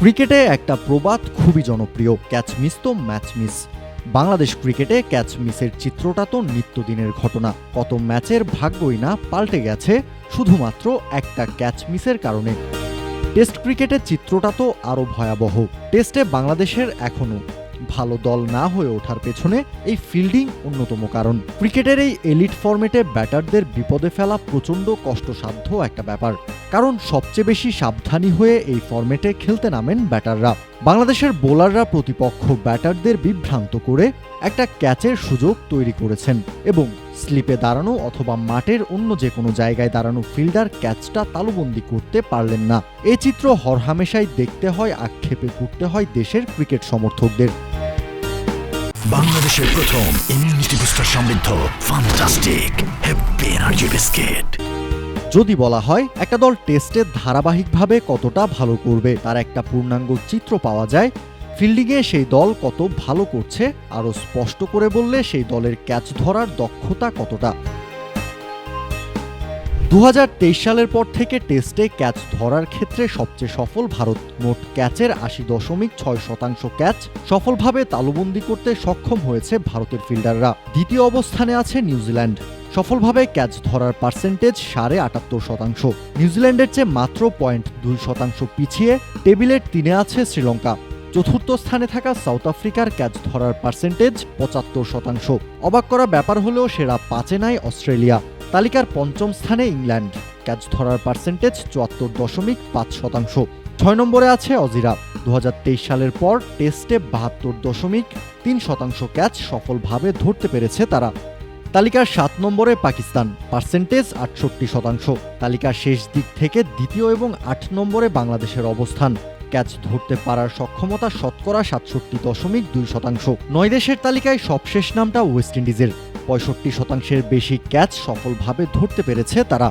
ক্রিকেটে একটা প্রবাদ খুবই জনপ্রিয় ক্যাচ মিস তো ম্যাচ মিস বাংলাদেশ ক্রিকেটে ক্যাচ মিসের চিত্রটা তো নিত্যদিনের ঘটনা। কত ম্যাচের ভাগ্যই না পাল্টে গেছে, শুধুমাত্র একটা ক্যাচ মিসের কারণে। টেস্ট ক্রিকেটের চিত্রটা তো আরও ভয়াবহ। টেস্টে বাংলাদেশের এখনও ভালো দল না হয়ে ওঠার পেছনে এই ফিল্ডিং অন্যতম কারণ। ক্রিকেটের এই এলিট ফর্মেটে ব্যাটারদের বিপদে ফেলা প্রচণ্ড কষ্টসাধ্য একটা ব্যাপার। কারণ সবচেয়ে বেশি সাবধানী হয়ে এই ফর্মেটে খেলতে নামেন ব্যাটাররা। বাংলাদেশের বোলাররা প্রতিপক্ষ ব্যাটারদের বিভ্রান্ত করে একটা ক্যাচের সুযোগ তৈরি করেছেন এবং স্লিপে দাঁড়ানো অথবা মাঠের অন্য যে কোনো জায়গায় দাঁড়ানো ফিল্ডার ক্যাচটা তালুবন্দি করতে পারলেন না। এ চিত্র হরহামেশাই দেখতে হয় আক্ষেপে করতে হয় দেশের ক্রিকেট সমর্থকদের। বাংলাদেশের প্রথম ইমিউনিটি বুস্টার সমৃদ্ধ ফান্টাস্টিক হ্যাপি এনার্জি বিস্কিট যদি বলা হয় একটা দল টেস্টে ধারাবাহিকভাবে কতটা ভালো করবে তার একটা পূর্ণাঙ্গ চিত্র পাওয়া যায় ফিল্ডিংয়ে সেই দল কত ভালো করছে আরও স্পষ্ট করে বললে সেই দলের ক্যাচ ধরার দক্ষতা কতটা। দু হাজার তেইশ সালের পর থেকে টেস্টে ক্যাচ ধরার ক্ষেত্রে সবচেয়ে সফল ভারত মোট ক্যাচের আশি দশমিক ছয় শতাংশ ক্যাচ সফলভাবে তালুবন্দি করতে সক্ষম হয়েছে ভারতের ফিল্ডাররা। দ্বিতীয় অবস্থানে আছে নিউজিল্যান্ড। সফলভাবে ক্যাচ ধরার পার্সেন্টেজ সাড়ে আটাত্তর শতাংশ। নিউজিল্যান্ডের চেয়ে মাত্র পয়েন্ট দুই শতাংশ পিছিয়ে টেবিলের তিনে আছে শ্রীলঙ্কা। চতুর্থ স্থানে থাকা সাউথ আফ্রিকার ক্যাচ ধরার পার্সেন্টেজ পঁচাত্তর শতাংশ। অবাক করা ব্যাপার হলেও সেরা পাঁচে নাই অস্ট্রেলিয়া। তালিকার পঞ্চম স্থানে ইংল্যান্ড। ক্যাচ ধরার পার্সেন্টেজ চুয়াত্তর দশমিক পাঁচ শতাংশ। ছয় নম্বরে আছে অজিরা। দু হাজার তেইশ সালের পর টেস্টে বাহাত্তর দশমিক তিন শতাংশ ক্যাচ সফলভাবে ধরতে পেরেছে তারা। তালিকার সাত নম্বরে পাকিস্তান। পার্সেন্টেজ আটষট্টি শতাংশ। তালিকার শেষ দিক থেকে দ্বিতীয় এবং আট নম্বরে বাংলাদেশের অবস্থান। ক্যাচ ধরতে পারার সক্ষমতা শতকরা সাতষট্টি দশমিক দুই শতাংশ। নয় দেশের তালিকায় সবশেষ নামটা ওয়েস্ট ইন্ডিজের। পঁয়ষট্টি শতাংশের বেশি ক্যাচ সফলভাবে ধরতে পেরেছে তারা।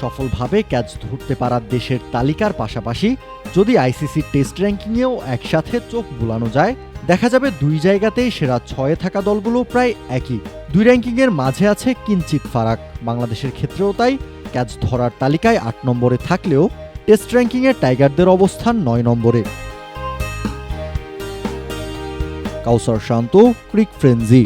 সফলভাবে ক্যাচ ধরতে পারা দেশের তালিকার পাশাপাশি যদি আইসিসি টেস্ট র্যাঙ্কিংয়েও একসাথে চোখ বুলানো যায়, দেখা যাবে দুই জায়গাতেই সেরা ছয়ে থাকা দলগুলো প্রায় একই। দুই র্যাঙ্কিংয়ের মাঝে আছে কিঞ্চিত ফারাক। বাংলাদেশের ক্ষেত্রেও তাই ক্যাচ ধরার তালিকায় আট নম্বরে থাকলেও টেস্ট র্যাঙ্কিংয়ে টাইগারদের অবস্থান নয় নম্বরে। কাউসার শান্ত, ক্রিক ফ্রেন্জি